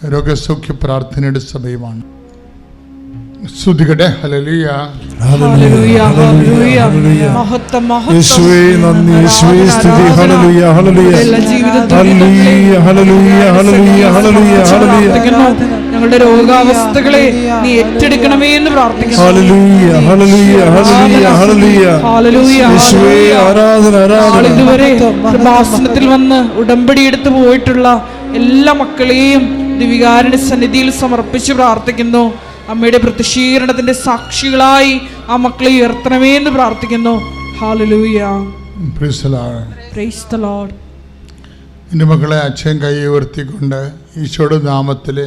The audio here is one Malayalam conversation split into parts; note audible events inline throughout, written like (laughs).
രോഗസൗഖ്യ പ്രാർത്ഥനയുടെ സമയമാണ് ശ്രുതികടെ ഹലലിയ ഞങ്ങളുടെ രോഗാവസ്ഥകളെ നീ ഏറ്റെടുക്കണമേ എന്ന് പ്രാർത്ഥിക്കുന്നു. കൃപാസനത്തിൽ വന്ന് ഉടമ്പടി എടുത്തു പോയിട്ടുള്ള എല്ലാ മക്കളെയും ദിവികാരുടെ സന്നിധിയിൽ സമർപ്പിച്ച് പ്രാർത്ഥിക്കുന്നു. അമ്മയുടെ പ്രതിഷീകരണത്തിന്റെ സാക്ഷികളായി ആ മക്കളെ ഉയർത്തണമേ എന്ന് പ്രാർത്ഥിക്കുന്നു. എന്റെ മക്കളെ അച്ഛൻ കൈ ഉയർത്തിക്കൊണ്ട് ഈശോയുടെ നാമത്തിൽ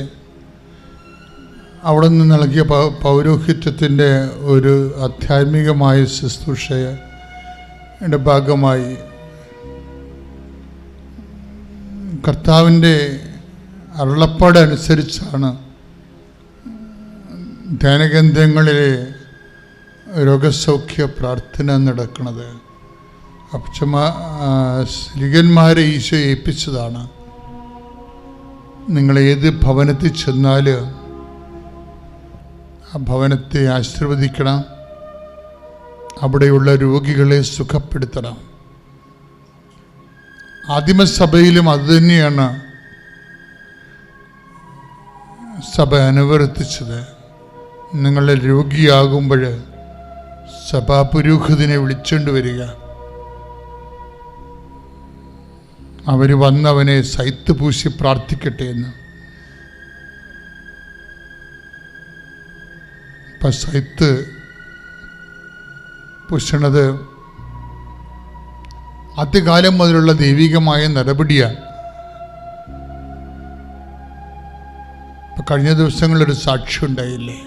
അവിടെ നിന്ന് നൽകിയ പൗരോഹിത്യത്തിന്റെ ഒരു ആധ്യാത്മികമായ എന്റെ ഭാഗമായി കർത്താവിന്റെ അരുളപ്പാടനുസരിച്ചാണ് ധ്യാനകേന്ദ്രങ്ങളിലെ രോഗസൗഖ്യ പ്രാർത്ഥന നടക്കുന്നത്. അപ്പച്ചമാ സ്ത്രീകന്മാരെ ഈശോ ഏൽപ്പിച്ചതാണ്. നിങ്ങൾ ഏത് ഭവനത്തിൽ ചെന്നാൽ ആ ഭവനത്തെ ആശീർവദിക്കണം. അവിടെയുള്ള രോഗികളെ സുഖപ്പെടുത്തണം. ആദിമസഭയിലും അതുതന്നെയാണ് സഭ അനുവർത്തിച്ചത്. നിങ്ങൾ രോഗിയാകുമ്പോൾ സഭാപുരോഹിതനെ വിളിച്ചുകൊണ്ട് വരിക. അവർ വന്നവനെ സൈത്ത് പൂശി പ്രാർത്ഥിക്കട്ടെ എന്ന്. ഇപ്പം സൈത്ത് പൂശണത് ആദ്യകാലം മുതലുള്ള ദൈവികമായ നടപടിയാണ്. കഴിഞ്ഞ ദിവസങ്ങളൊരു സാക്ഷി ഉണ്ടായില്ലേ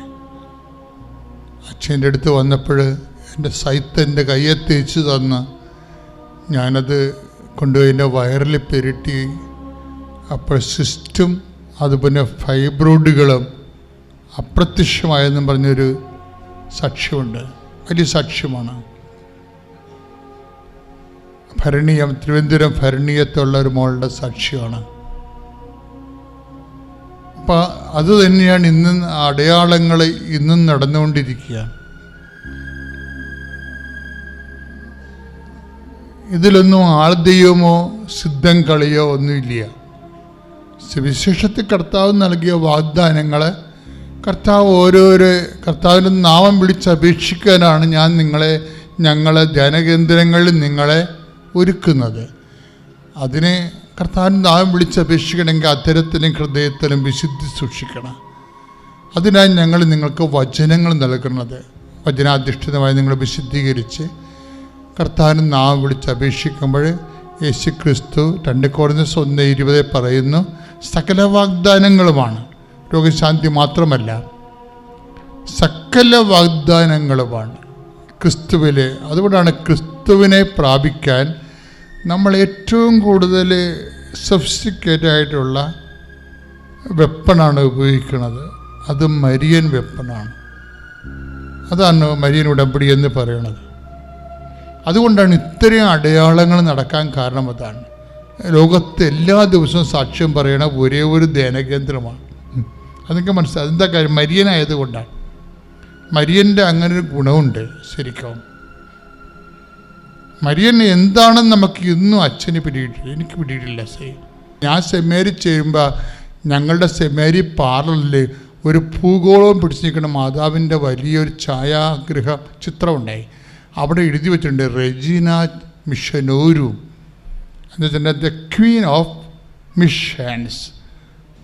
അച്ഛന്റെ അടുത്ത് വന്നപ്പോൾ എന്റെ സൈത്ത് എന്റെ കയ്യെ തേച്ച് തന്ന് ഞാനത് കൊണ്ടുപോയി എന്റെ വയറിൽ പെരുട്ടി. അപ്പോൾ സിസ്റ്റും അതുപോലെ ഫൈബ്രോയിഡുകളും അപ്രത്യക്ഷമായെന്നും പറഞ്ഞൊരു സാക്ഷ്യമുണ്ട്. വലിയ സാക്ഷ്യമാണ്. ഭരണീയം തിരുവനന്തപുരം ഭരണീയത്തുള്ള ഒരു മോളുടെ സാക്ഷ്യമാണ്. അപ്പം അത് തന്നെയാണ് ഇന്ന് അടയാളങ്ങൾ ഇന്നും നടന്നുകൊണ്ടിരിക്കുക. ഇതിലൊന്നും ആൾദൈവമോ സിദ്ധം കളിയോ ഒന്നുമില്ല. സുവിശേഷത്തിൽ കർത്താവ് നൽകിയ വാഗ്ദാനങ്ങൾ കർത്താവ് ഓരോരോ കർത്താവിന്റെ നാമം വിളിച്ചപേക്ഷിക്കാനാണ് ഞാൻ നിങ്ങളെ ഞങ്ങളെ ധ്യാനകേന്ദ്രങ്ങളിൽ നിങ്ങളെ ഒരുക്കുന്നത്. അതിനെ കർത്താവിന്റെ നാമം വിളിച്ചപേക്ഷിക്കണമെങ്കിൽ അത്തരത്തിലും ഹൃദയത്തിലും വിശുദ്ധി സൂക്ഷിക്കണം. അതിനായി ഞങ്ങൾ നിങ്ങൾക്ക് വചനങ്ങൾ നൽകുന്നത്. വചനാധിഷ്ഠിതമായി നിങ്ങൾ വിശുദ്ധീകരിച്ച് കർത്താവിന് നാം വിളിച്ച് അപേക്ഷിക്കുമ്പോൾ യേശു ക്രിസ്തു രണ്ട് കുറഞ്ഞ ഒന്ന് ഇരുപത് പറയുന്നു സകല വാഗ്ദാനങ്ങളുമാണ് രോഗശാന്തി മാത്രമല്ല സകല വാഗ്ദാനങ്ങളുമാണ് ക്രിസ്തുവിലെ അതുകൊണ്ടാണ് ക്രിസ്തുവിനെ പ്രാപിക്കാൻ നമ്മൾ ഏറ്റവും കൂടുതൽ സൊഫിസ്റ്റിക്കേറ്റഡ് ആയിട്ടുള്ള വെപ്പണാണ് ഉപയോഗിക്കുന്നത്. അത് മരിയൻ വെപ്പണാണ് അതാണ് മരിയൻ ഉടമ്പടി എന്ന് പറയുന്നത്. അതുകൊണ്ടാണ് ഇത്രയും അടയാളങ്ങൾ നടക്കാൻ കാരണം അതാണ്. ലോകത്ത് എല്ലാ ദിവസവും സാക്ഷ്യം പറയണ ഒരേ ഒരു ധ്യാനകേന്ദ്രമാണ്. അതൊക്കെ മനസ്സിലായി. അതെന്താ കാര്യം? മരിയനായതുകൊണ്ടാണ്. മരിയന്റെ അങ്ങനെ ഒരു ഗുണമുണ്ട് ശരിക്കും. മരിയൻ എന്താണെന്ന് നമുക്ക് ഇന്നും അച്ഛന് പിടിയിട്ടില്ല എനിക്ക് പിടിയിട്ടില്ല സേ ഞാൻ സെമേരി ചെയ്യുമ്പോൾ ഞങ്ങളുടെ സെമേരി പാർലറിൽ ഒരു ഭൂഗോളവും പിടിച്ച് നിൽക്കുന്ന മാതാവിന്റെ വലിയൊരു ഛായാഗ്രഹ ചിത്രമുണ്ടായി. അവിടെ എഴുതി വെച്ചിട്ടുണ്ട് റെജീന മിഷനോരു. എന്ന് വെച്ചാൽ ദ ക്വീൻ ഓഫ് മിഷൻസ്.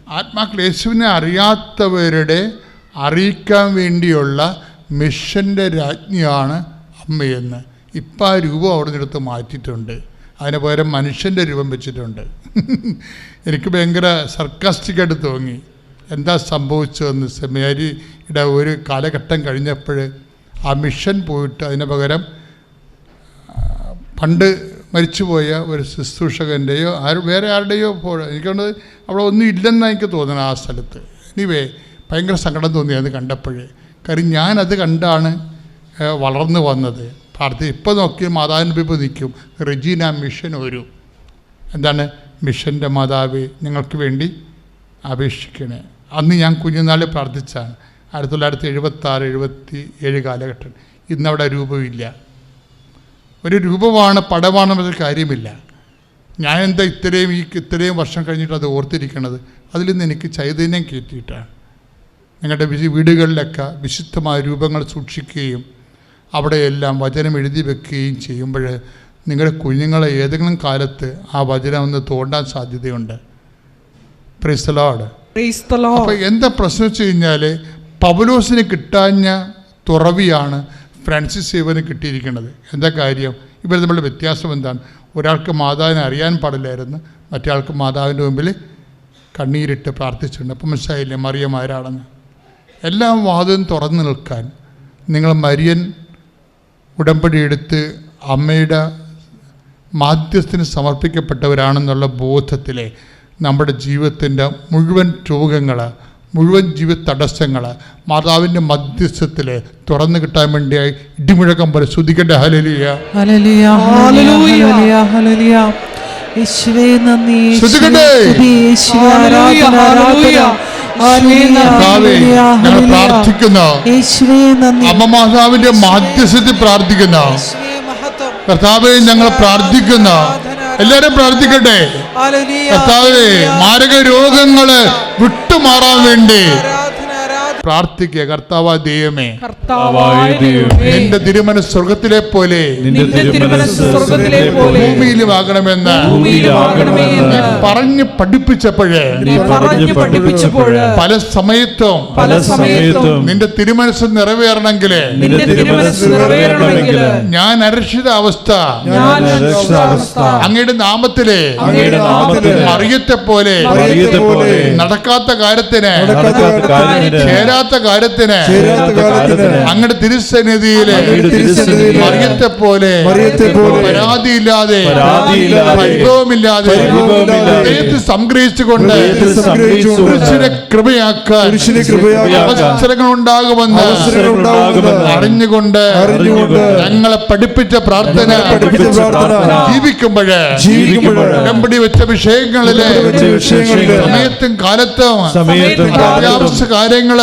ആത്മാക്കൾ യേശുവിനെ അറിയാത്തവരുടെ അറിയിക്കാൻ വേണ്ടിയുള്ള മിഷന്റെ രാജ്ഞിയാണ് അമ്മയെന്ന്. ഇപ്പം ആ രൂപം അവിടെ നിന്നെടുത്ത് മാറ്റിയിട്ടുണ്ട്. അതിന് പകരം മനുഷ്യന്റെ രൂപം വെച്ചിട്ടുണ്ട്. (laughs) എനിക്ക് ഭയങ്കര സർക്കാസ്റ്റിക്കായിട്ട് തോന്നി. എന്താ സംഭവിച്ചതെന്ന് സെമിയാരിയുടെ ഒരു കാലഘട്ടം കഴിഞ്ഞപ്പോൾ ആ മിഷൻ പോയിട്ട് അതിന് പകരം പണ്ട് മരിച്ചുപോയ ഒരു ശുശ്രൂഷകന്റെയോ ആര് വേറെ ആരുടെയോ പോ എനിക്കൊണ്ട് അവിടെ ഒന്നും ഇല്ലെന്നാണ് എനിക്ക് തോന്നുന്നത് ആ സ്ഥലത്ത്. എനിവേ ഭയങ്കര സങ്കടം തോന്നി അത് കണ്ടപ്പോഴേ. കാര്യം ഞാനത് കണ്ടാണ് വളർന്നു വന്നത്. പ്രാർത്ഥി ഇപ്പോൾ നോക്കി മാതാവിന്റെ നിൽക്കും. റെജീന മിഷൻ ഒരു എന്താണ്? മിഷന്റെ മാതാവ് നിങ്ങൾക്ക് വേണ്ടി അപേക്ഷിക്കണേ. അന്ന് ഞാൻ കുഞ്ഞുനാളിൽ പ്രാർത്ഥിച്ചാണ്. ആയിരത്തി തൊള്ളായിരത്തി എഴുപത്തി ആറ് എഴുപത്തി ഏഴ് കാലഘട്ടം. ഇന്നവിടെ രൂപമില്ല. ഒരു രൂപമാണ് പടമാണെന്നൊരു കാര്യമില്ല. ഞാൻ എന്താ ഇത്രയും ഈ ഇത്രയും വർഷം കഴിഞ്ഞിട്ട് അത് ഓർത്തിരിക്കണത്? അതിൽ നിന്ന് എനിക്ക് ചൈതന്യം കയറ്റിയിട്ടാണ് നിങ്ങളുടെ വീടുകളിലൊക്കെ വിശുദ്ധമായ രൂപങ്ങൾ സൂക്ഷിക്കുകയും അവിടെയെല്ലാം വചനം എഴുതി വെക്കുകയും ചെയ്യുമ്പോൾ നിങ്ങളുടെ കുഞ്ഞുങ്ങളെ ഏതെങ്കിലും കാലത്ത് ആ വചനം ഒന്ന് തോണ്ടാൻ സാധ്യതയുണ്ട്. പ്രിസ്തലോട്. അപ്പോൾ എന്താ പ്രശ്നം വെച്ച് കഴിഞ്ഞാൽ പൗലോസിന് കിട്ടാഞ്ഞ തുറവിയാണ് ഫ്രാൻസിസ് സേവന് കിട്ടിയിരിക്കുന്നത്. എന്താ കാര്യം? ഇവർ തമ്മിലുള്ള വ്യത്യാസം എന്താണ്? ഒരാൾക്ക് മാതാവിനെ അറിയാൻ പാടില്ലായിരുന്നു മറ്റയാൾക്ക് മാതാവിന്റെ മുമ്പിൽ കണ്ണീരിട്ട് പ്രാർത്ഥിച്ചിട്ടുണ്ട്. അപ്പം മനസ്സിലായില്ലേ മറിയം ആരാണെന്ന്? എല്ലാ വാതിലും തുറന്നു നിൽക്കാൻ നിങ്ങൾ മരിയൻ ഉടമ്പടി എടുത്ത് അമ്മയുടെ മാധ്യസ്ഥന് സമർപ്പിക്കപ്പെട്ടവരാണെന്നുള്ള ബോധത്തിലെ നമ്മുടെ ജീവിതത്തിന്റെ മുഴുവൻ രോഗങ്ങൾ മുഴുവൻ ജീവിത തടസ്സങ്ങൾ മാതാവിന്റെ മധ്യസ്ഥത്തിൽ തുറന്നു കിട്ടാൻ വേണ്ടിയായി ഇടിമുഴക്കം പോലെ ശ്രുതിക്കട്ടെ ഹലലിയ ഹലലിയ ഹലലിയ. യേശുവേ നന്ദി. യേശുവേ ആരാധന, ആരാധന. ഞങ്ങൾ. പ്രാർത്ഥിക്കുന്നു നന്ദി. അമ്മ മാധ്യസ്ഥത്തിൽ പ്രാർത്ഥിക്കുന്നു കർത്താവെ ഞങ്ങൾ പ്രാർത്ഥിക്കുന്നു എല്ലാരും പ്രാർത്ഥിക്കട്ടെ? കർത്താവെ മാരക രോഗങ്ങൾ വിട്ടുമാറാൻ വേണ്ടി. പ്രാർത്ഥിക്കുക കർത്താവ ദൈവമേ നിന്റെ തിരുമന സ്വർഗത്തിലെ പോലെ ഭൂമിയിലും ആകണമെന്ന് പറഞ്ഞു പഠിപ്പിച്ചപ്പോഴേ പറഞ്ഞു പഠിപ്പിച്ചപ്പോൾ പല സമയത്തും പല സമയത്തും നിന്റെ തിരുമനസ് നിറവേറണമെങ്കിൽ ഞാൻ അരക്ഷിത അവസ്ഥ ഞാൻ അരക്ഷിതാവസ്ഥ അങ്ങയുടെ നാമത്തിലെ അറിയത്തെ പോലെ നടക്കാത്ത കാര്യത്തിന് നടക്കാത്ത കാര്യത്തിന് ചേരാത്ത കാര്യത്തിന് അങ്ങനെ അങ്ങയുടെ തിരുസന്നിധിയിലെ മറിയത്തെ പോലെ പരാതിയില്ലാതെ പരിഭവമില്ലാതെ സംഗ്രഹിച്ചുകൊണ്ട് പുരുഷനെ കൃപയാക്കാൻ അവസരങ്ങൾ ഉണ്ടാകുമെന്ന് അറിഞ്ഞുകൊണ്ട് ഞങ്ങളെ പഠിപ്പിച്ച പ്രാർത്ഥന ജീവിക്കുമ്പോഴേ ഉടമ്പടി വെച്ച വിഷയങ്ങളിലെ സമയത്തും കാലത്തും അത്യാവശ്യ കാര്യങ്ങൾ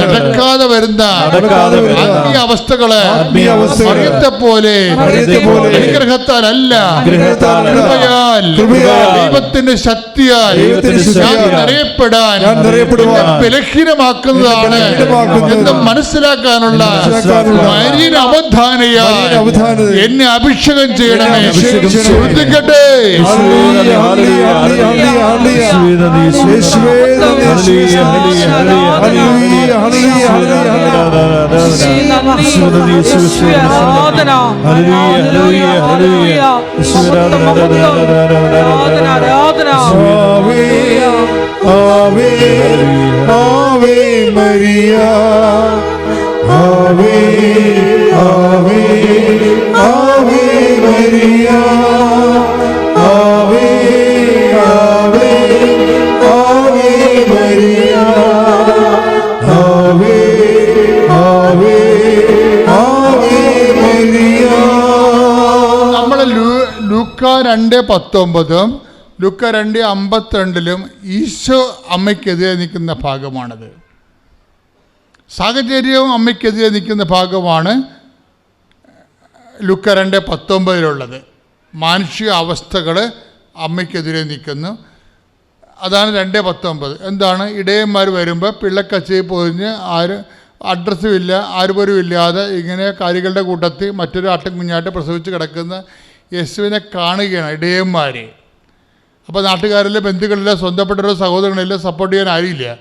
നടക്കാതെ വരുന്ന നടക്കാതെ വരുന്ന ആത്മീയ അവസ്ഥകൾ മറിയത്തെ പോലെ അനുഗ്രഹത്താലല്ല. കൃപയാൽ ദൈവത്തിന്റെ ശക്തിയാൽ ദൈവത്തിന്റെ ഞാൻ നിറയപ്പെടാൻ ബലഹീനമാക്കുന്നതാണ്. എന്നെ മനസ്സിലാക്കാനുള്ള മരീന അവധാനയാൽ എന്നെ അഭിഷേകം ചെയ്യണമേ. ശ്രദ്ധിക്കട്ടെ. ഹല്ലേലൂയ, ഹല്ലേലൂയ, ഹല്ലേലൂയ, ഹല്ലേലൂയ. യേശുവേ ആവേ ആവേ മരിയ ആവേ ആവേ ആവേ മരിയ ലൂക്ക രണ്ട് പത്തൊമ്പതും ലുക്ക രണ്ട് അമ്പത്തിരണ്ടിലും ഈശോ അമ്മയ്ക്കെതിരെ നിൽക്കുന്ന ഭാഗമാണത്. സാഹചര്യവും അമ്മയ്ക്കെതിരെ നിൽക്കുന്ന ഭാഗമാണ് ലുക്ക രണ്ട് പത്തൊമ്പതിലുള്ളത്. മാനുഷിക അവസ്ഥകൾ അമ്മയ്ക്കെതിരെ നിൽക്കുന്നു. അതാണ് രണ്ട് പത്തൊമ്പത്. എന്താണ്? ഇടയന്മാർ വരുമ്പോൾ പിള്ളക്കച്ചയിൽ പൊതിഞ്ഞ് ആര് അഡ്രസ്സും ഇല്ല ആരുപോലും ഇല്ലാതെ ഇങ്ങനെ കാര്യങ്ങളുടെ കൂട്ടത്തിൽ മറ്റൊരു ആട്ടും കുഞ്ഞാട്ട് പ്രസവിച്ച് കിടക്കുന്ന യേശുവിനെ കാണുകയാണ് ഇടയന്മാരെ. അപ്പോൾ നാട്ടുകാരിലെ ബന്ധുക്കളില്ല സ്വന്തപ്പെട്ടവരോ സഹോദരങ്ങളില്ല സപ്പോർട്ട് ചെയ്യാൻ ആരുമില്ല.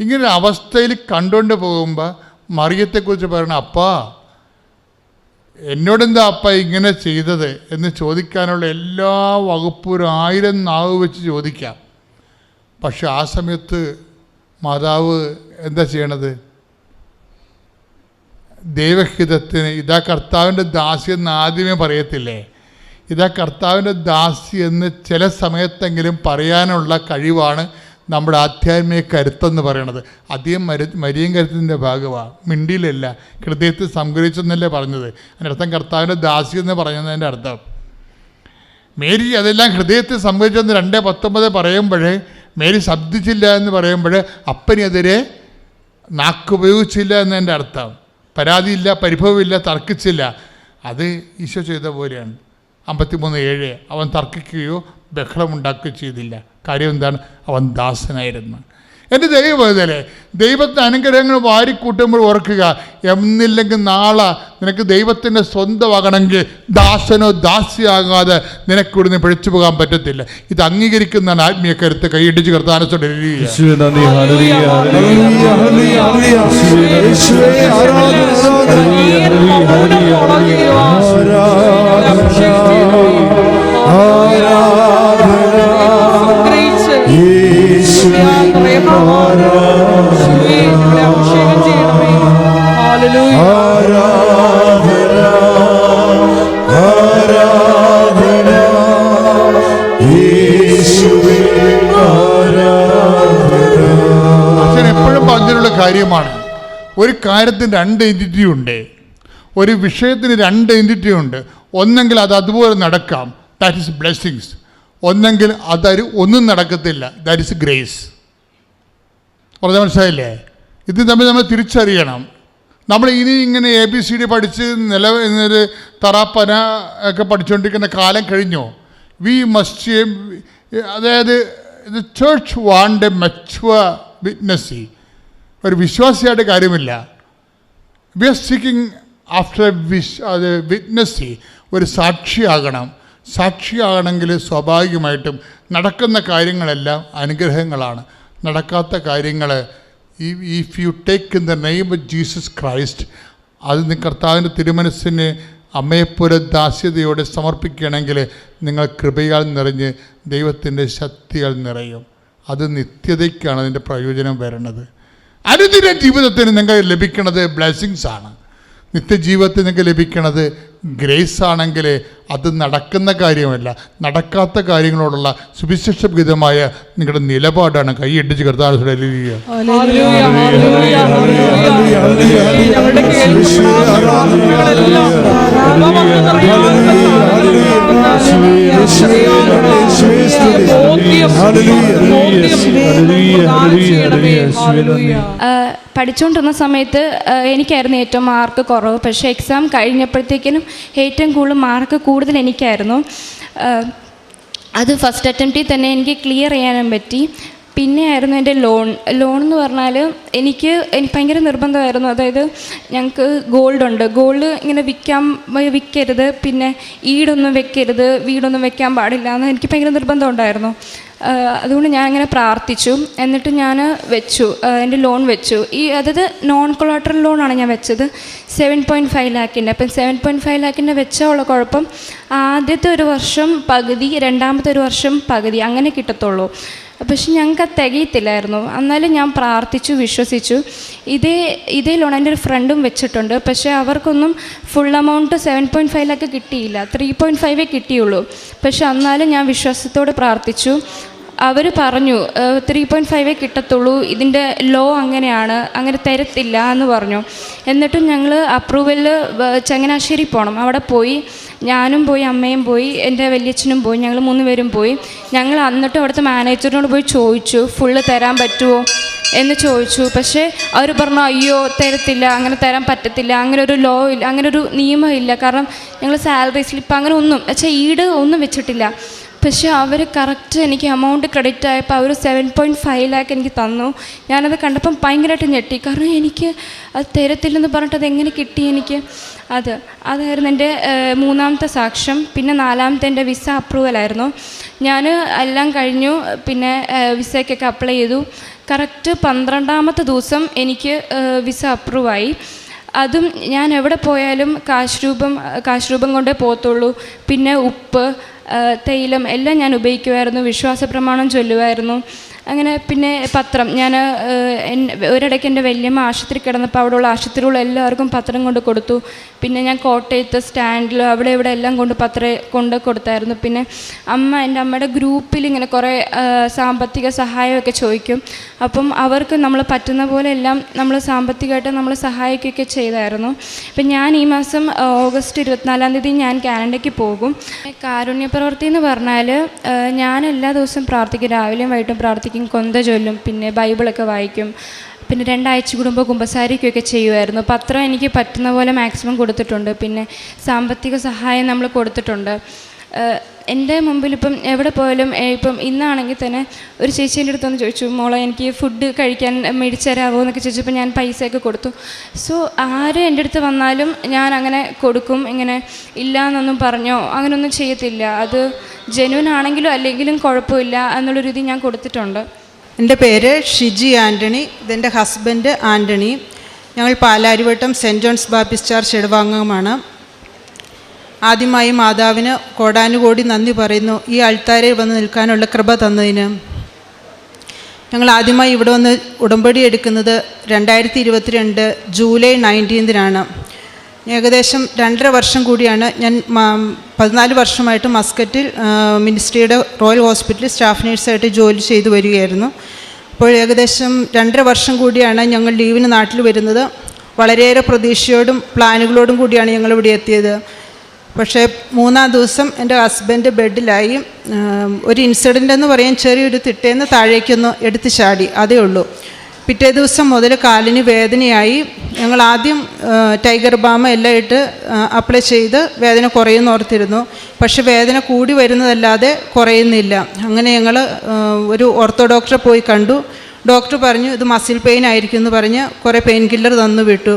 ഇങ്ങനെ അവസ്ഥയിൽ കണ്ടുകൊണ്ട് പോകുമ്പോൾ മറിയത്തെക്കുറിച്ച് പറയണം അപ്പാ എന്നോടെന്താ അപ്പ ഇങ്ങനെ ചെയ്തത്? എന്ന് ചോദിക്കാനുള്ള എല്ലാ വകുപ്പും ആയിരം നാവ് വെച്ച് ചോദിക്കാം. പക്ഷെ ആ സമയത്ത് മാതാവ് എന്താ ചെയ്യണത്? ദൈവഹിതത്തിന് ഇതാ കർത്താവിന്റെ ദാസി എന്ന് ആദ്യമേ പറയത്തില്ലേ? ഇതാ കർത്താവിന്റെ ദാസി എന്ന് ചില സമയത്തെങ്കിലും പറയാനുള്ള കഴിവാണ് നമ്മുടെ ആധ്യാത്മിക കരുത്തെന്ന് പറയണത്. അധികം മരു മരിയും കരുത്തിന്റെ ഭാഗമാണ് മിണ്ടിയിലല്ല. ഹൃദയത്തിൽ സംഗ്രഹിച്ചെന്നല്ലേ പറഞ്ഞത്. അതിന്റെ അർത്ഥം കർത്താവിന്റെ ദാസി എന്ന് പറയുന്നതിന്റെ അർത്ഥം. മേരി അതെല്ലാം ഹൃദയത്തിൽ സംഗ്രഹിച്ചെന്ന് രണ്ട് പത്തൊമ്പത് പറയുമ്പോഴേ മേരി ശബ്ദിച്ചില്ല എന്ന് പറയുമ്പോൾ അപ്പനെതിരെ നാക്കുപയോഗിച്ചില്ല എന്നതിന്റെ അർത്ഥം. പരാതിയില്ല പരിഭവമില്ല തർക്കിച്ചില്ല. അത് ഈശോ ചെയ്ത പോലെയാണ്. അമ്പത്തിമൂന്ന് ഏഴ് അവൻ തർക്കിക്കുകയോ ബഹളമുണ്ടാക്കുകയോ ചെയ്തില്ല. കാര്യം എന്താണ്? അവൻ ദാസനായിരുന്നു. എന്റെ ദൈവത്തിലെ ദൈവത്തെ അനുഗ്രഹങ്ങൾ വാരിക്കൂട്ടുമ്പോൾ ഓർക്കുക എന്നില്ലെങ്കിൽ നാളെ നിനക്ക് ദൈവത്തിന്റെ സ്വന്തമാകണമെങ്കിൽ ദാസനോ ദാസിയാകാതെ നിനക്ക് ഇവിടുന്ന് പിഴച്ചു പോകാൻ പറ്റത്തില്ല. ഇത് അംഗീകരിക്കുന്നതാണ് ആത്മീയ കരുത്ത് കൈയിടിച്ച് കർത്താനത്തോടെ യേശുവേ നന്ദി. ഹല്ലേലൂയ. ഹല്ലേലൂയ ഹല്ലേലൂയ ഹല്ലേലൂയ. ആരാധന. കാര്യമാണ്. ഒരു കാര്യത്തിന് രണ്ട് എന്റിറ്റി ഉണ്ട്. ഒരു വിഷയത്തിന് രണ്ട് എന്റിറ്റി ഉണ്ട്. ഒന്നെങ്കിൽ അത് അതുപോലെ നടക്കാം. ദാറ്റ് ഇസ് ബ്ലെസ്സിങ്സ് ഒന്നെങ്കിൽ അതൊരു ഒന്നും നടക്കത്തില്ല. ദാറ്റ് ഇസ് ഗ്രേസ് പറഞ്ഞ മനസ്സിലായില്ലേ? ഇത് തമ്മിൽ നമ്മൾ തിരിച്ചറിയണം. നമ്മൾ ഇനി ഇങ്ങനെ എ ബി സി ഡി പഠിച്ച് നില ഒരു തറാപ്പന ഒക്കെ പഠിച്ചുകൊണ്ടിരിക്കുന്ന കാലം കഴിഞ്ഞു? വി മസ്റ്റ് അതായത് ഇത് church want a mature witness ഒരു വിശ്വാസിയായിട്ട് കാര്യമില്ല. We are seeking after with അത് വിറ്റ്നസ് ഒരു സാക്ഷിയാകണം. സാക്ഷിയാകണമെങ്കിൽ സ്വാഭാവികമായിട്ടും നടക്കുന്ന കാര്യങ്ങളെല്ലാം അനുഗ്രഹങ്ങളാണ്. നടക്കാത്ത കാര്യങ്ങൾ if you take in the name of Jesus Christ അത് നി കർത്താവിന്റെ തിരുമനസ്സിന് അമ്മയെപ്പോലെ ദാസ്യതയോടെ സമർപ്പിക്കുകയാണെങ്കിൽ നിങ്ങൾ കൃപയാൽ നിറഞ്ഞ് ദൈവത്തിന്റെ ശക്തികൾ നിറയും. അത് നിത്യതയ്ക്കാണ് അതിന്റെ പ്രയോജനം വരുന്നത് അനുദിന ജീവിതത്തിന് നിങ്ങൾ ലഭിക്കുന്നത് ബ്ലെസ്സിങ്സാണ് നിത്യജീവിതത്തിൽ നിങ്ങൾക്ക് ലഭിക്കുന്നത് ഗ്രേസ് ആണെങ്കിൽ അത് നടക്കുന്ന കാര്യമല്ല നടക്കാത്ത കാര്യങ്ങളോടുള്ള സുവിശേഷ ഗീതമായ നിങ്ങളുടെ നിലപാടാണ് കൈയിടിച്ച് കർത്താൻ ഹല്ലേലൂയ, പഠിച്ചുകൊണ്ടിരുന്ന സമയത്ത് എനിക്കായിരുന്നു ഏറ്റവും മാർക്ക് കുറവ്. പക്ഷേ എക്സാം കഴിഞ്ഞപ്പോഴത്തേക്കിനും ഏറ്റവും കൂടുതൽ മാർക്ക് കൂടുതൽ എനിക്കായിരുന്നു. അത് ഫസ്റ്റ് അറ്റംപ്റ്റിൽ തന്നെ എനിക്ക് ക്ലിയർ ചെയ്യാനും പറ്റി. പിന്നെ ആയിരുന്നു എന്റെ ലോൺ ലോൺ എന്ന് പറഞ്ഞാൽ എനിക്ക് എനിക്ക് ഭയങ്കര നിർബന്ധമായിരുന്നു. അതായത് ഞങ്ങൾക്ക് ഗോൾഡ് ഉണ്ട്. ഗോൾഡ് ഇങ്ങനെ വിൽക്കാൻ വിൽക്കരുത്. പിന്നെ ഈടൊന്നും വെക്കരുത്. വീടൊന്നും വെക്കാൻ പാടില്ല എന്ന് എനിക്ക് ഭയങ്കര നിർബന്ധം ഉണ്ടായിരുന്നു. അതുകൊണ്ട് ഞാൻ അങ്ങനെ പ്രാർത്ഥിച്ചു. എന്നിട്ട് ഞാൻ വെച്ചു. എന്റെ ലോൺ വെച്ചു. ഈ അതായത് നോൺ കൊളാട്രൽ ലോണാണ് ഞാൻ വെച്ചത്. സെവൻ പോയിന്റ് ഫൈവ് ലാക്കിന്റെ അപ്പം സെവൻ പോയിന്റ് ഫൈവ് ലാക്കിന്റെ വെച്ചുള്ള കുഴപ്പം ആദ്യത്തെ ഒരു വർഷം പകുതി രണ്ടാമത്തെ ഒരു വർഷം പകുതി അങ്ങനെ കിട്ടത്തുള്ളൂ. പക്ഷെ ഞങ്ങൾക്ക് അത് തികയത്തില്ലായിരുന്നു. എന്നാലും ഞാൻ പ്രാർത്ഥിച്ചു വിശ്വസിച്ചു. ഇതേ ഇതേ ലോൺ എന്റെ ഒരു ഫ്രണ്ടും വെച്ചിട്ടുണ്ട്. പക്ഷേ അവർക്കൊന്നും ഫുൾ എമൗണ്ട് സെവൻ പോയിന്റ് ഫൈവിലൊക്കെ കിട്ടിയില്ല. ത്രീ പോയിന്റ് ഫൈവേ കിട്ടിയുള്ളൂ. പക്ഷെ എന്നാലും ഞാൻ വിശ്വാസത്തോടെ പ്രാർത്ഥിച്ചു. അവർ പറഞ്ഞു ത്രീ പോയിന്റ് ഫൈവേ കിട്ടത്തുള്ളൂ ഇതിന്റെ ലോ അങ്ങനെയാണ് അങ്ങനെ തരത്തില്ല എന്ന് പറഞ്ഞു. എന്നിട്ടും ഞങ്ങൾ അപ്രൂവലിൽ ചങ്ങനാശ്ശേരി പോകണം അവിടെ പോയി ഞാനും പോയി അമ്മയും പോയി എന്റെ വലിയച്ഛനും പോയി ഞങ്ങൾ മൂന്ന് പേരും പോയി. ഞങ്ങൾ എന്നിട്ടും അവിടുത്തെ മാനേജറിനോട് പോയി ചോദിച്ചു ഫുള്ള് തരാൻ പറ്റുമോ എന്ന് ചോദിച്ചു. പക്ഷേ അവർ പറഞ്ഞു അയ്യോ തരത്തില്ല അങ്ങനെ തരാൻ പറ്റത്തില്ല അങ്ങനെ ഒരു ലോ ഇല്ല അങ്ങനെ ഒരു നിയമം ഇല്ല കാരണം ഞങ്ങൾ സാലറി സ്ലിപ്പ് അങ്ങനെ ഒന്നും പക്ഷേ ഈട് ഒന്നും വെച്ചിട്ടില്ല. പക്ഷേ അവർ കറക്റ്റ് എനിക്ക് എമൗണ്ട് ക്രെഡിറ്റ് ആയപ്പോൾ അവർ സെവൻ പോയിന്റ് ഫൈവ് ലാക്ക് എനിക്ക് തന്നു. ഞാനത് കണ്ടപ്പം ഭയങ്കരമായിട്ട് ഞെട്ടി. കാരണം എനിക്ക് അത് തരത്തില്ലെന്ന് പറഞ്ഞിട്ട് അത് എങ്ങനെ കിട്ടി എനിക്ക്? അത് അതായിരുന്നു എന്റെ മൂന്നാമത്തെ സാക്ഷ്യം. പിന്നെ നാലാമത്തെ എന്റെ വിസ അപ്രൂവലായിരുന്നു ഞാൻ എല്ലാം കഴിഞ്ഞു. പിന്നെ വിസയ്ക്കൊക്കെ അപ്ലൈ ചെയ്തു. കറക്റ്റ് പന്ത്രണ്ടാമത്തെ ദിവസം എനിക്ക് വിസ അപ്രൂവായി അതും ഞാൻ എവിടെ പോയാലും കാശ് രൂപം കാശ് രൂപം കൊണ്ടേ പോകത്തുള്ളൂ. പിന്നെ ഉപ്പ് തൈലം എല്ലാം ഞാൻ ഉപയോഗിക്കുമായിരുന്നു വിശ്വാസ പ്രമാണം ചൊല്ലുമായിരുന്നു അങ്ങനെ പിന്നെ പത്രം. ഞാൻ ഒരിടയ്ക്ക് എന്റെ വല്യമ്മ ആശുപത്രി കിടന്നപ്പോൾ അവിടെയുള്ള ആശുപത്രിയുള്ള എല്ലാവർക്കും പത്രം കൊണ്ട് കൊടുത്തു. പിന്നെ ഞാൻ കോട്ടയത്ത് സ്റ്റാൻഡിൽ അവിടെ ഇവിടെ എല്ലാം കൊണ്ട് പത്രം കൊണ്ട് കൊടുത്തായിരുന്നു. പിന്നെ അമ്മ എന്റെ അമ്മയുടെ ഗ്രൂപ്പിൽ ഇങ്ങനെ കുറേ സാമ്പത്തിക സഹായമൊക്കെ ചോദിക്കും. അപ്പം അവർക്ക് നമ്മൾ പറ്റുന്ന പോലെ എല്ലാം നമ്മൾ സാമ്പത്തികമായിട്ട് നമ്മൾ സഹായിക്കുകയൊക്കെ ചെയ്തായിരുന്നു. അപ്പം ഞാൻ ഈ മാസം ഓഗസ്റ്റ് ഇരുപത്തിനാലാം തീയതി ഞാൻ കാനഡയ്ക്ക് പോകും. കാരുണ്യ പ്രവൃത്തി എന്ന് പറഞ്ഞാൽ ഞാൻ എല്ലാ ദിവസവും പ്രാർത്ഥിക്കും. രാവിലെയും വൈകിട്ടും പ്രാർത്ഥിക്കും. പ്രാർത്ഥിക്കും കൊന്ത ചൊല്ലും പിന്നെ ബൈബിളൊക്കെ വായിക്കും. പിന്നെ രണ്ടാഴ്ച കൂടുമ്പോൾ കുമ്പസാരിക്കുകയൊക്കെ ചെയ്യുമായിരുന്നു പത്രം എനിക്ക് പറ്റുന്ന പോലെ മാക്സിമം കൊടുത്തിട്ടുണ്ട്. പിന്നെ സാമ്പത്തിക സഹായം നമ്മൾ കൊടുത്തിട്ടുണ്ട്. എന്റെ മുമ്പിൽ ഇപ്പം എവിടെ പോയാലും ഇപ്പം ഇന്നാണെങ്കിൽ തന്നെ ഒരു ചേച്ചീന്റെ അടുത്ത് വന്ന് ചോദിച്ചു മോളെ എനിക്ക് ഫുഡ് കഴിക്കാൻ മേടിച്ചു തരാമോ എന്നൊക്കെ ചോദിച്ചപ്പോൾ ഞാൻ പൈസയൊക്കെ കൊടുത്തു. സോ ആര് എന്റെ അടുത്ത് വന്നാലും ഞാൻ അങ്ങനെ കൊടുക്കും ഇങ്ങനെ ഇല്ല എന്നൊന്നും പറഞ്ഞോ അങ്ങനെയൊന്നും ചെയ്യത്തില്ല. അത് ജെന്യൂൻ ആണെങ്കിലും അല്ലെങ്കിലും കുഴപ്പമില്ല എന്നുള്ളൊരു രീതി ഞാൻ കൊടുത്തിട്ടുണ്ട്. എന്റെ പേര് ഷിജി ആന്റണി ഇതെന്റെ ഹസ്ബൻഡ് ആന്റണി. ഞങ്ങൾ Palarivattom saint John's Baptist church ഇടവാംഗമാണ് ആദ്യമായി മാതാവിന് കോടാനുകോടി നന്ദി പറയുന്നു. ഈ അൾത്താരയിൽ വന്ന് നിൽക്കാനുള്ള കൃപ തന്നതിന്. ഞങ്ങൾ ആദ്യമായി ഇവിടെ വന്ന് ഉടമ്പടി എടുക്കുന്നത് രണ്ടായിരത്തി ഇരുപത്തിരണ്ട് ജൂലൈ നയന്റീൻതിനാണ്. ഏകദേശം രണ്ടര വർഷം കൂടിയാണ് ഞാൻ പതിനാല് വർഷമായിട്ട് മസ്കറ്റിൽ മിനിസ്ട്രിയുടെ റോയൽ ഹോസ്പിറ്റലിൽ സ്റ്റാഫ് നേഴ്സായിട്ട് ജോലി ചെയ്തു വരികയായിരുന്നു. അപ്പോൾ ഏകദേശം രണ്ടര വർഷം കൂടിയാണ് ഞങ്ങൾ ലീവിന് നാട്ടിൽ വരുന്നത്. വളരെയേറെ പ്രതീക്ഷയോടും പ്ലാനുകളോടും കൂടിയാണ് ഞങ്ങൾ ഇവിടെ എത്തിയത്. പക്ഷേ മൂന്നാം ദിവസം എന്റെ ഹസ്ബൻഡ് ബെഡിലായി ഒരു ഇൻസിഡന്റ് എന്ന് പറയാൻ ചെറിയൊരു തിട്ടേന്ന് താഴേക്കൊന്ന് എടുത്ത് ചാടി അതേ ഉള്ളൂ. പിറ്റേ ദിവസം മുതൽ കാലിന് വേദനയായി. ഞങ്ങൾ ആദ്യം ടൈഗർ ബാമ എല്ലാം ഇട്ട് അപ്ലൈ ചെയ്ത് വേദന കുറയുമെന്ന് ഓർത്തിരുന്നു. പക്ഷെ വേദന കൂടി വരുന്നതല്ലാതെ കുറയുന്നില്ല. അങ്ങനെ ഞങ്ങൾ ഒരു ഓർത്തോ ഡോക്ടറെ പോയി കണ്ടു. ഡോക്ടർ പറഞ്ഞു ഇത് മസിൽ പെയിൻ ആയിരിക്കും എന്ന് പറഞ്ഞ് കുറേ പെയിൻ കില്ലർ തന്നു വിട്ടു.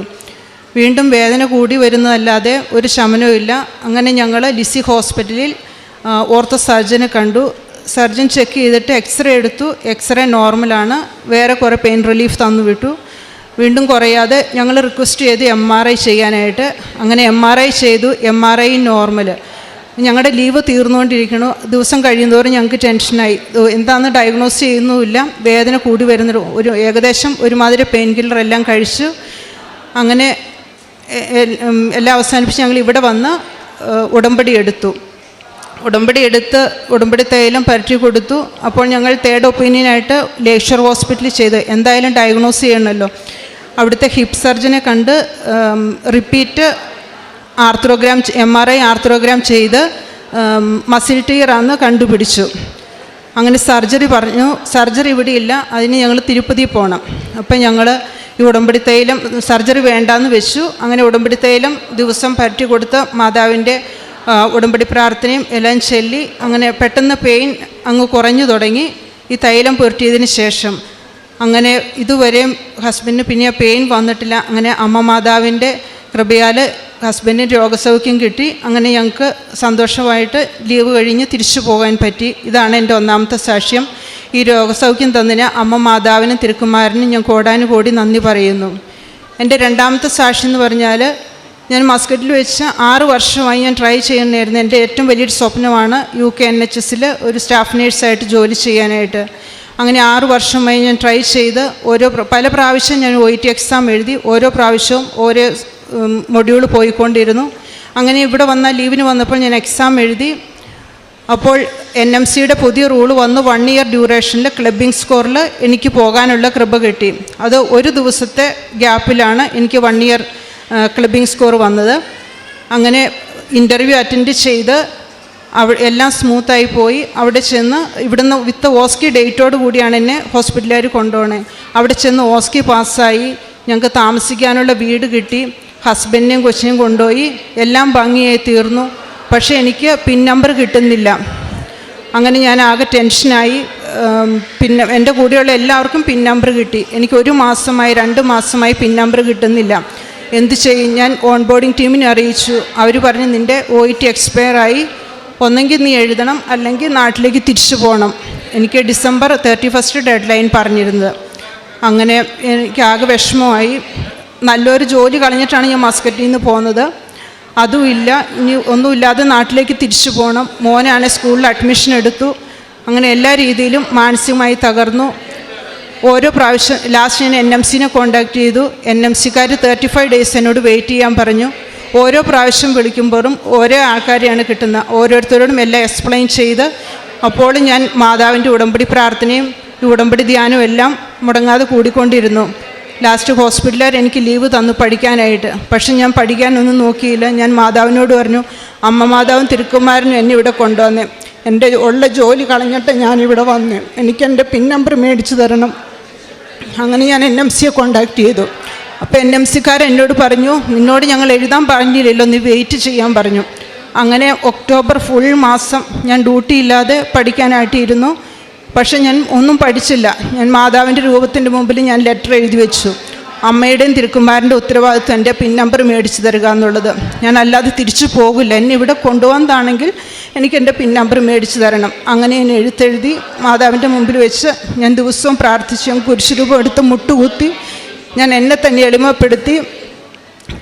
വീണ്ടും വേദന കൂടി വരുന്നതല്ലാതെ ഒരു ശമനവും ഇല്ല. അങ്ങനെ ഞങ്ങൾ ലിസി ഹോസ്പിറ്റലിൽ ഓർത്തോ സർജനെ കണ്ടു. സർജൻ ചെക്ക് ചെയ്തിട്ട് എക്സ്റേ എടുത്തു. എക്സ്റേ നോർമലാണ്. വേറെ കുറേ പെയിൻ റിലീഫ് തന്നു വിട്ടു. വീണ്ടും കുറയാതെ ഞങ്ങൾ റിക്വസ്റ്റ് ചെയ്ത് എം ആർ ഐ ചെയ്യാനായിട്ട്. അങ്ങനെ എം ആർ ഐ ചെയ്തു. എം ആർ ഐ നോർമൽ ഞങ്ങളുടെ ലീവ് തീർന്നുകൊണ്ടിരിക്കണു ദിവസം കഴിയുന്നതോറും ഞങ്ങൾക്ക് ടെൻഷനായി. എന്താണെന്ന് ഡയഗ്നോസ് ചെയ്യുന്നുമില്ല. വേദന കൂടി വരുന്ന ഒരു ഏകദേശം ഒരുമാതിരി പെയിൻ കില്ലർ എല്ലാം കഴിച്ചു. അങ്ങനെ എല്ലാം അവസാനിപ്പിച്ച് ഞങ്ങൾ ഇവിടെ വന്ന് ഉടമ്പടി എടുത്തു. ഉടമ്പടി എടുത്ത് ഉടമ്പടി തൈലം പരറ്റി കൊടുത്തു. അപ്പോൾ ഞങ്ങൾ തേർഡ് ഒപ്പീനിയനായിട്ട് ലേക്ഷർ ഹോസ്പിറ്റലിൽ ചെയ്ത്. എന്തായാലും ഡയഗ്നോസ് ചെയ്യണമല്ലോ. അവിടുത്തെ ഹിപ്പ് സർജനെ കണ്ട് repeat arthrogram M R I arthrogram ചെയ്ത് മസിൽ ടീറാന്ന് കണ്ടുപിടിച്ചു. അങ്ങനെ സർജറി പറഞ്ഞു. സർജറി ഇവിടെയില്ല അതിന് ഞങ്ങൾ തിരുപ്പതി പോകണം അപ്പം ഞങ്ങൾ ഈ ഉടമ്പടി തൈലം സർജറി വേണ്ടാന്ന് വെച്ചു. അങ്ങനെ ഉടമ്പടി തൈലം ദിവസം പറ്റി കൊടുത്ത് മാതാവിന്റെ ഉടമ്പടി പ്രാർത്ഥനയും എല്ലാം ചൊല്ലി അങ്ങനെ പെട്ടെന്ന് പെയിൻ അങ്ങ് കുറഞ്ഞു തുടങ്ങി. ഈ തൈലം പുരട്ടിയതിന് ശേഷം അങ്ങനെ ഇതുവരെയും ഹസ്ബൻഡിന് പിന്നെ പെയിൻ വന്നിട്ടില്ല. അങ്ങനെ അമ്മ മാതാവിന്റെ കൃപയാൽ ഹസ്ബൻഡിന് രോഗസൗഖ്യം കിട്ടി. അങ്ങനെ ഞങ്ങൾക്ക് സന്തോഷമായിട്ട് ലീവ് കഴിഞ്ഞ് തിരിച്ചു പോകാൻ പറ്റി. ഇതാണ് എന്റെ ഒന്നാമത്തെ സാക്ഷ്യം. ഈ രോഗസൗഖ്യം തന്നതിന് അമ്മ മാതാവിനും തിരുക്കുമാരനും ഞാൻ കോടാനുകോടി നന്ദി പറയുന്നു. എന്റെ രണ്ടാമത്തെ സാക്ഷി എന്ന് പറഞ്ഞാൽ ഞാൻ മസ്കറ്റിൽ വെച്ച് ആറ് വർഷമായി ഞാൻ ട്രൈ ചെയ്യുന്നതായിരുന്നു. എന്റെ ഏറ്റവും വലിയൊരു സ്വപ്നമാണ് യു കെ എൻ എച്ച് എസിൽ ഒരു സ്റ്റാഫ് നേഴ്സായിട്ട് ജോലി ചെയ്യാനായിട്ട്. അങ്ങനെ ആറ് വർഷമായി ഞാൻ ട്രൈ ചെയ്ത് ഓരോ പല പ്രാവശ്യം ഞാൻ ഒ ടി എക്സാം എഴുതി ഓരോ പ്രാവശ്യവും ഓരോ മൊഡ്യൂൾ പോയിക്കൊണ്ടിരുന്നു. അങ്ങനെ ഇവിടെ വന്ന ലീവിന് വന്നപ്പോൾ ഞാൻ എക്സാം എഴുതി അപ്പോൾ എൻ എം സിയുടെ പുതിയ റൂൾ വന്ന് വൺ ഇയർ ഡ്യൂറേഷനിൽ ക്ലബിംഗ് സ്കോറിൽ എനിക്ക് പോകാനുള്ള കൃപ കിട്ടി. അത് ഒരു ദിവസത്തെ ഗ്യാപ്പിലാണ് എനിക്ക് വൺ ഇയർ ക്ലബിംഗ് സ്കോർ വന്നത്. അങ്ങനെ ഇന്റർവ്യൂ അറ്റൻഡ് ചെയ്ത് അവ എല്ലാം സ്മൂത്തായി പോയി. അവിടെ ചെന്ന് ഇവിടുന്ന് വിത്ത് ഓസ്കി ഡേറ്റോട് കൂടിയാണ് എന്നെ ഹോസ്പിറ്റലുകാർ കൊണ്ടുപോകണേ അവിടെ ചെന്ന് ഓസ്കി പാസ്സായി ഞങ്ങൾക്ക് താമസിക്കാനുള്ള വീട് കിട്ടി. ഹസ്ബൻഡിനെയും കൊച്ചിനെയും കൊണ്ടുപോയി. എല്ലാം ഭംഗിയായി തീർന്നു. പക്ഷേ എനിക്ക് പിൻ നമ്പർ കിട്ടുന്നില്ല. അങ്ങനെ ഞാൻ ആകെ ടെൻഷനായി. പിന്നെ എന്റെ കൂടെയുള്ള എല്ലാവർക്കും പിൻ നമ്പർ കിട്ടി. എനിക്ക് ഒരു മാസമായി രണ്ട് മാസമായി പിൻ നമ്പർ കിട്ടുന്നില്ല. എന്ത് ചെയ്യും? ഞാൻ ഓൺ ബോർഡിംഗ് ടീമിനെ അറിയിച്ചു. അവർ പറഞ്ഞു നിന്റെ ഒ ഇ ടി എക്സ്പയർ ആയി. ഒന്നെങ്കിൽ നീ എഴുതണം അല്ലെങ്കിൽ നാട്ടിലേക്ക് തിരിച്ചു പോകണം എനിക്ക് December thirty first deadline പറഞ്ഞിരുന്നത്. അങ്ങനെ എനിക്ക് ആകെ വിഷമമായി. നല്ലൊരു ജോലി കളഞ്ഞിട്ടാണ് ഞാൻ മസ്കറ്റിൽ നിന്ന് പോകുന്നത് അതുമില്ല. ഇനി ഒന്നുമില്ലാതെ നാട്ടിലേക്ക് തിരിച്ചു പോകണം മോനാണ് സ്കൂളിൽ അഡ്മിഷൻ എടുത്തു. അങ്ങനെ എല്ലാ രീതിയിലും മാനസികമായി തകർന്നു. ഓരോ പ്രാവശ്യം ലാസ്റ്റ് ഞാൻ എൻ എം സിനെ കോണ്ടാക്ട് ചെയ്തു. എൻ എം സിക്കാർ തേർട്ടി ഫൈവ് ഡേയ്സ് എന്നോട് വെയിറ്റ് ചെയ്യാൻ പറഞ്ഞു. ഓരോ പ്രാവശ്യം വിളിക്കുമ്പോഴും ഓരോ ആൾക്കാരെയാണ് കിട്ടുന്നത്. ഓരോരുത്തരോടും എല്ലാം എക്സ്പ്ലെയിൻ ചെയ്ത് അപ്പോൾ ഞാൻ മാതാവിന്റെ ഉടമ്പടി പ്രാർത്ഥനയും ഈ ഉടമ്പടി ധ്യാനവും എല്ലാം മുടങ്ങാതെ കൂടിക്കൊണ്ടിരുന്നു. ലാസ്റ്റ് ഹോസ്പിറ്റലുകാർ എനിക്ക് ലീവ് തന്നു പഠിക്കാനായിട്ട്. പക്ഷെ ഞാൻ പഠിക്കാനൊന്നും നോക്കിയില്ല. ഞാൻ മാതാവിനോട് പറഞ്ഞു അമ്മ മാതാവും തിരുക്കുമാരനും എന്നെ ഇവിടെ കൊണ്ടുവന്നേ. എന്റെ ഉള്ള ജോലി കളഞ്ഞിട്ട് ഞാനിവിടെ വന്ന്. എനിക്ക് എന്റെ പിൻ നമ്പർ മേടിച്ചു തരണം. അങ്ങനെ ഞാൻ എൻ എം സിയെ കോണ്ടാക്ട് ചെയ്തു. അപ്പോൾ എൻ എം സിക്കാരൻ എന്നോട് പറഞ്ഞു നിന്നോട് ഞങ്ങൾ എഴുതാൻ പറഞ്ഞില്ലല്ലോ നീ വെയിറ്റ് ചെയ്യാൻ പറഞ്ഞു. അങ്ങനെ ഒക്ടോബർ ഫുൾ മാസം ഞാൻ ഡ്യൂട്ടി ഇല്ലാതെ പഠിക്കാനായിട്ടിരുന്നു. പക്ഷെ ഞാൻ ഒന്നും പഠിച്ചില്ല. ഞാൻ മാതാവിന്റെ രൂപത്തിന്റെ മുമ്പിൽ ഞാൻ ലെറ്റർ എഴുതി വെച്ചു. അമ്മയുടെയും തിരുക്കുമാരന്റെ ഉത്തരവാദിത്വം എന്റെ പിൻ നമ്പർ മേടിച്ചു തരിക എന്നുള്ളത്. ഞാൻ അല്ലാതെ തിരിച്ചു പോകില്ല. എന്നെ ഇവിടെ കൊണ്ടുപോകുന്നതാണെങ്കിൽ എനിക്ക് എന്റെ പിൻ നമ്പർ മേടിച്ചു തരണം. അങ്ങനെ ഞാൻ എഴുത്തെഴുതി മാതാവിന്റെ മുമ്പിൽ വെച്ച് ഞാൻ ദിവസവും പ്രാർത്ഥിച്ചു. ഞാൻ കുരിശുരൂപം എടുത്ത് മുട്ടുകുത്തി ഞാൻ എന്നെ തന്നെ എളിമപ്പെടുത്തി.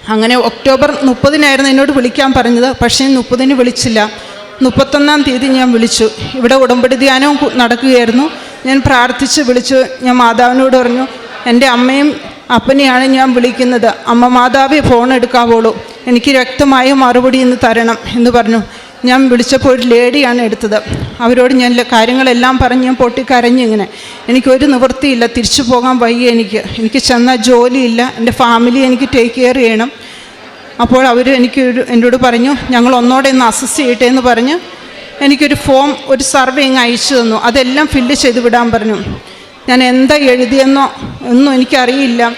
അങ്ങനെ ഒക്ടോബർ മുപ്പതിനായിരുന്നു എന്നോട് വിളിക്കാൻ പറഞ്ഞത്. പക്ഷേ മുപ്പതിന് വിളിച്ചില്ല. മുപ്പത്തൊന്നാം തീയതി ഞാൻ വിളിച്ചു. ഇവിടെ ഉടമ്പടി ധ്യാനവും നടക്കുകയായിരുന്നു. ഞാൻ പ്രാർത്ഥിച്ച് വിളിച്ചു. ഞാൻ മാതാവിനോട് പറഞ്ഞു എന്റെ അമ്മയും അപ്പനെയാണ് ഞാൻ വിളിക്കുന്നത്. അമ്മ മാതാവേ ഫോൺ എടുക്കാവുള്ളൂ എനിക്ക് വ്യക്തമായ മറുപടി ഇന്ന് തരണം എന്ന് പറഞ്ഞു. ഞാൻ വിളിച്ചപ്പോൾ ഒരു ലേഡിയാണ് എടുത്തത്. അവരോട് ഞാൻ കാര്യങ്ങളെല്ലാം പറഞ്ഞ് ഞാൻ പൊട്ടിക്കരഞ്ഞിങ്ങനെ എനിക്കൊരു നിവൃത്തിയില്ല. തിരിച്ചു പോകാൻ വയ്യ എനിക്ക്. എനിക്ക് ചെന്നാൽ ജോലിയില്ല. എന്റെ ഫാമിലി എനിക്ക് ടേക്ക് കെയർ ചെയ്യണം. അപ്പോൾ അവർ എനിക്ക് എന്നോട് പറഞ്ഞു ഞങ്ങൾ ഒന്നോടെ ഒന്ന് അസിസ്റ്റ് ചെയ്യട്ടെ എന്ന് പറഞ്ഞ് എനിക്കൊരു ഫോം ഒരു സർവേ ഇങ്ങ് അയച്ചു തന്നു. അതെല്ലാം ഫില്ല് ചെയ്ത് വിടാൻ പറഞ്ഞു. ഞാൻ എന്താ എഴുതിയെന്നോ ഒന്നും എനിക്കറിയില്ല.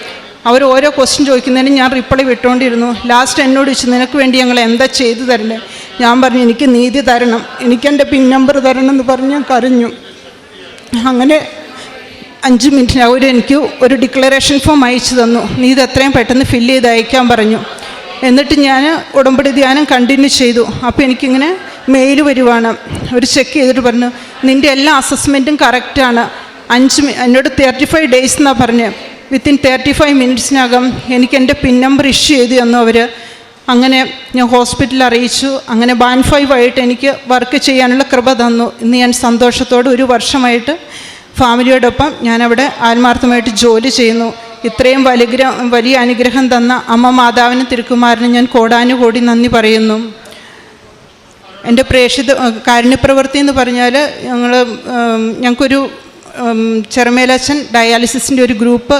അവർ ഓരോ ക്വസ്റ്റ്യൻ ചോദിക്കുന്നതിന് ഞാൻ റിപ്ലൈ വിട്ടുകൊണ്ടിരുന്നു. ലാസ്റ്റ് എന്നോട് ചോദിച്ചു നിനക്ക് വേണ്ടി ഞങ്ങൾ എന്താ ചെയ്തു തരണ്ടേ? ഞാൻ പറഞ്ഞു എനിക്ക് നീതി തരണം. എനിക്കെന്റെ പിൻ നമ്പർ തരണം എന്ന് പറഞ്ഞ് ഞാൻ കരഞ്ഞു. അങ്ങനെ അഞ്ച് മിനിറ്റിന് അവർ എനിക്ക് ഒരു ഡിക്ലറേഷൻ ഫോം അയച്ചു തന്നു. നീ ഇത് എത്രയും പെട്ടെന്ന് ഫില്ല് ചെയ്ത് അയക്കാൻ പറഞ്ഞു. എന്നിട്ട് ഞാൻ ഉടമ്പടി ധ്യാനം കണ്ടിന്യൂ ചെയ്തു. അപ്പോൾ എനിക്കിങ്ങനെ മെയിൽ വരുവാണ്. അവർ ചെക്ക് ചെയ്തിട്ട് പറഞ്ഞു നിന്റെ എല്ലാ അസസ്മെന്റും കറക്റ്റാണ് അഞ്ച് എന്നോട് തേർട്ടി ഫൈവ് ഡേയ്സ് എന്നാണ് പറഞ്ഞ്. വിത്തിൻ തേർട്ടി ഫൈവ് മിനിറ്റ്സിനകം എനിക്ക് എന്റെ പിൻ നമ്പർ ഇഷ്യൂ ചെയ്ത് തന്നു അവർ അങ്ങനെ ഞാൻ ഹോസ്പിറ്റലിൽ അറിയിച്ചു. അങ്ങനെ ബാൻ ഫൈവ് ആയിട്ട് എനിക്ക് വർക്ക് ചെയ്യാനുള്ള കൃപ തന്നു. ഇന്ന് ഞാൻ സന്തോഷത്തോടെ ഒരു വർഷമായിട്ട് ഫാമിലിയോടൊപ്പം ഞാനവിടെ ആത്മാർത്ഥമായിട്ട് ജോലി ചെയ്യുന്നു. ഇത്രയും വലിയ വലിയ അനുഗ്രഹം തന്ന അമ്മ മാതാവിനും തിരുക്കുമാരനും ഞാൻ കോടാനുകോടി നന്ദി പറയുന്നു. എന്റെ പ്രേക്ഷിത കാരുണ്യപ്രവൃത്തി എന്ന് പറഞ്ഞാൽ ഞങ്ങൾ ഞങ്ങൾക്കൊരു ചെറുമേലച്ഛൻ ഡയാലിസിസിന്റെ ഒരു ഗ്രൂപ്പ്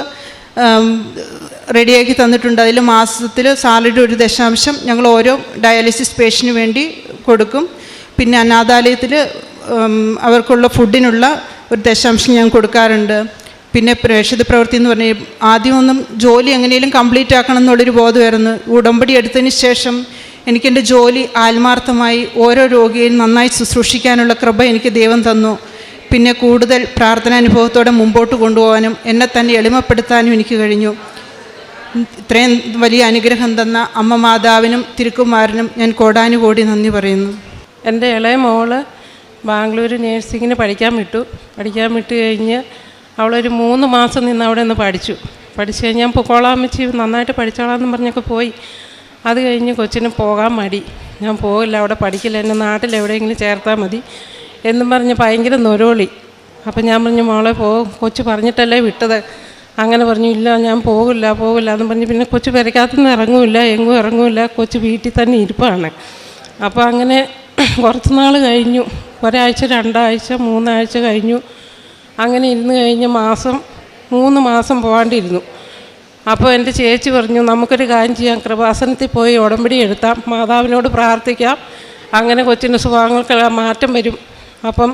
റെഡിയാക്കി തന്നിട്ടുണ്ട്. അതിൽ മാസത്തിൽ സാലറി ഒരു ദശാംശം ഞങ്ങൾ ഓരോ ഡയാലിസിസ് പേഷ്യന് വേണ്ടി കൊടുക്കും. പിന്നെ അനാഥാലയത്തിൽ അവർക്കുള്ള ഫുഡിനുള്ള ഒരു ദശാംശം ഞാൻ കൊടുക്കാറുണ്ട്. പിന്നെ പ്രേക്ഷിത പ്രവൃത്തി എന്ന് പറഞ്ഞാൽ ആദ്യമൊന്നും ജോലി എങ്ങനെയും കംപ്ലീറ്റ് ആക്കണം എന്നുള്ളൊരു ബോധമായിരുന്നു. ഉടമ്പടി എടുത്തതിന് ശേഷം എനിക്കെന്റെ ജോലി ആത്മാർത്ഥമായി ഓരോ രോഗിയെയും നന്നായി ശുശ്രൂഷിക്കാനുള്ള കൃപ എനിക്ക് ദൈവം തന്നു. പിന്നെ കൂടുതൽ പ്രാർത്ഥനാനുഭവത്തോടെ മുമ്പോട്ട് കൊണ്ടുപോകാനും എന്നെ തന്നെ എളിമപ്പെടുത്താനും എനിക്ക് കഴിഞ്ഞു. ഇത്രയും വലിയ അനുഗ്രഹം തന്ന അമ്മ മാതാവിനും തിരുക്കുമാരനും ഞാൻ കോടാനുകോടി നന്ദി പറയുന്നു. എന്റെ ഇളയ മോൾ ബാംഗ്ലൂർ നേഴ്സിങ്ങിന് പഠിക്കാൻ വിട്ടു. പഠിക്കാൻ വിട്ട് കഴിഞ്ഞ് അവളൊരു മൂന്ന് മാസം നിന്ന് അവിടെ നിന്ന് പഠിച്ചു. പഠിച്ചു കഴിഞ്ഞാൽ വെച്ച് നന്നായിട്ട് പഠിച്ചോളാമെന്ന് പറഞ്ഞൊക്കെ പോയി. അത് കഴിഞ്ഞ് കൊച്ചിന് പോകാൻ മടി. ഞാൻ പോകില്ല അവിടെ പഠിക്കില്ല എന്നെ നാട്ടിൽ എവിടെയെങ്കിലും ചേർത്താൽ മതി എന്നും പറഞ്ഞ് ഭയങ്കര നൊരോളി. അപ്പം ഞാൻ പറഞ്ഞു മോളെ പോ കൊച്ചു പറഞ്ഞിട്ടല്ലേ വിട്ടത്? അങ്ങനെ പറഞ്ഞു ഇല്ല ഞാൻ പോകില്ല പോകില്ല എന്ന് പറഞ്ഞ് പിന്നെ കൊച്ചു പെരക്കകത്തുനിന്ന് ഇറങ്ങൂല്ല എങ്ങും ഇറങ്ങൂല്ല കൊച്ചു വീട്ടിൽ തന്നെ ഇരിപ്പാണ്. അപ്പോൾ അങ്ങനെ കുറച്ച് നാൾ കഴിഞ്ഞു. ഒരാഴ്ച രണ്ടാഴ്ച മൂന്നാഴ്ച കഴിഞ്ഞു. അങ്ങനെ ഇരുന്ന് കഴിഞ്ഞ് മാസം മൂന്ന് മാസം പോകാണ്ടിരുന്നു അപ്പോൾ എന്റെ ചേച്ചി പറഞ്ഞു നമുക്കൊരു കാര്യം ചെയ്യാം കൃപാസനത്തിൽ പോയി ഉടമ്പടി എടുത്താം മാതാവിനോട് പ്രാർത്ഥിക്കാം അങ്ങനെ കൊച്ചിന്റെ സുഖങ്ങൾക്ക് മാറ്റം വരും. അപ്പം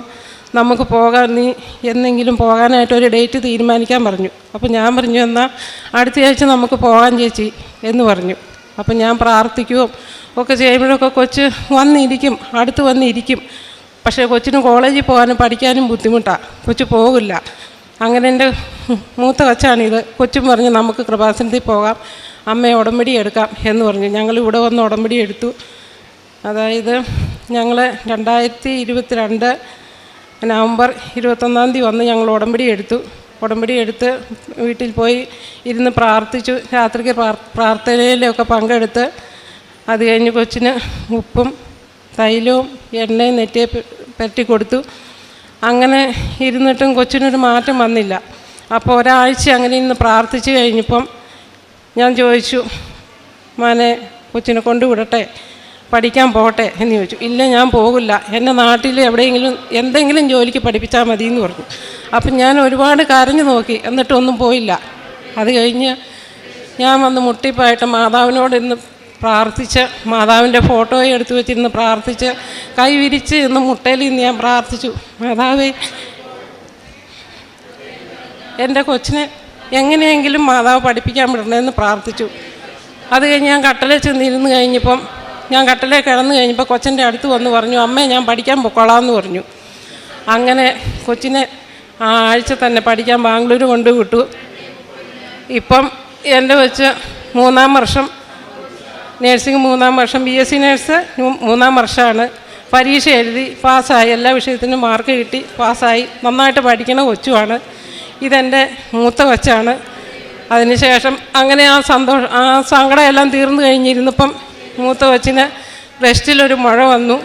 നമുക്ക് പോകാൻ നീ എന്നെങ്കിലും പോകാനായിട്ട് ഒരു ഡേറ്റ് തീരുമാനിക്കാൻ പറഞ്ഞു. അപ്പോൾ ഞാൻ പറഞ്ഞു എന്നാൽ അടുത്ത ആഴ്ച നമുക്ക് പോകാൻ ചേച്ചി എന്ന് പറഞ്ഞു. അപ്പം ഞാൻ പ്രാർത്ഥിക്കുകയും ഒക്കെ ചെയ്യുമ്പോഴൊക്കെ കൊച്ച് വന്നിരിക്കും അടുത്ത് വന്നിരിക്കും. പക്ഷേ കൊച്ചിന് കോളേജിൽ പോകാനും പഠിക്കാനും ബുദ്ധിമുട്ടാണ് കൊച്ചു പോകില്ല. അങ്ങനെ എന്റെ മൂത്ത കൊച്ചാണിത്. കൊച്ചും പറഞ്ഞ് നമുക്ക് കൃപാസനത്തിൽ പോകാം. അമ്മയെ ഉടമ്പടി എടുക്കാം എന്ന് പറഞ്ഞു. ഞങ്ങൾ ഇവിടെ വന്ന് ഉടമ്പടി എടുത്തു. അതായത് ഞങ്ങൾ രണ്ടായിരത്തി ഇരുപത്തിരണ്ട് നവംബർ ഇരുപത്തൊന്നാം തീയതി വന്ന് ഞങ്ങൾ ഉടമ്പടി എടുത്തു. ഉടമ്പടി എടുത്ത് വീട്ടിൽ പോയി ഇരുന്ന് പ്രാർത്ഥിച്ചു. രാത്രിക്ക് പ്രാർ- പ്രാർത്ഥനയിലൊക്കെ പങ്കെടുത്ത്. അത് കഴിഞ്ഞ് കൊച്ചിന് ഉപ്പും തൈലവും എണ്ണയും നെറ്റിയെ പെ- കൊടുത്തു. അങ്ങനെ ഇരുന്നിട്ടും കൊച്ചിനൊരു മാറ്റം വന്നില്ല. അപ്പോൾ ഒരാഴ്ച അങ്ങനെ ഇന്ന് പ്രാർത്ഥിച്ച് കഴിഞ്ഞപ്പം ഞാൻ ചോദിച്ചു മോനെ കൊച്ചിനെ കൊണ്ടുവിടട്ടെ പഠിക്കാൻ പോട്ടെ എന്ന് ചോദിച്ചു. ഇല്ല ഞാൻ പോകില്ല. എന്റെ നാട്ടിൽ എവിടെയെങ്കിലും എന്തെങ്കിലും ജോലിക്ക് പഠിപ്പിച്ചാൽ മതി എന്ന് പറഞ്ഞു. അപ്പം ഞാൻ ഒരുപാട് കരഞ്ഞു നോക്കി എന്നിട്ടൊന്നും പോയില്ല. അത് കഴിഞ്ഞ് ഞാൻ വന്ന് മുട്ടിപ്പായിട്ട് മാതാവിനോട് ഇന്ന് പ്രാർത്ഥിച്ച് മാതാവിന്റെ ഫോട്ടോ എടുത്തു വെച്ചിരുന്ന് പ്രാർത്ഥിച്ച് കൈ വിരിച്ച് ഇന്ന് മുട്ടയിൽ ഇന്ന് ഞാൻ പ്രാർത്ഥിച്ചു. മാതാവേ എന്റെ കൊച്ചിനെ എങ്ങനെയെങ്കിലും മാതാവ് പഠിപ്പിക്കാൻ വിടണമെന്ന് പ്രാർത്ഥിച്ചു. അത് കഴിഞ്ഞ് ഞാൻ കട്ടലിൽ ചെന്നിരുന്ന് കഴിഞ്ഞപ്പം ഞാൻ കട്ടലിൽ കിടന്നു കഴിഞ്ഞപ്പോൾ കൊച്ചിന്റെ അടുത്ത് വന്ന് പറഞ്ഞു അമ്മേ ഞാൻ പഠിക്കാൻ പൊക്കോളാമെന്ന് പറഞ്ഞു. അങ്ങനെ കൊച്ചിനെ ആ ആഴ്ച തന്നെ പഠിക്കാൻ ബാംഗ്ലൂർ കൊണ്ടു വിട്ടു. ഇപ്പം എന്റെ വെച്ച് മൂന്നാം വർഷം നേഴ്സിംഗ് മൂന്നാം വർഷം ബി എസ് സി നേഴ്സ് മൂന്നാം വർഷമാണ്. പരീക്ഷ എഴുതി പാസ്സായി എല്ലാ വിഷയത്തിനും മാർക്ക് കിട്ടി പാസ്സായി. നന്നായിട്ട് പഠിക്കണ കൊച്ചുമാണ് ഇതെന്റെ മൂത്ത കൊച്ചാണ്. അതിനുശേഷം അങ്ങനെ ആ സന്തോഷം ആ സങ്കടമെല്ലാം തീർന്നു കഴിഞ്ഞിരുന്നപ്പം മൂത്ത കൊച്ചിന് ബ്രസ്റ്റിലൊരു മുഴ വന്നു.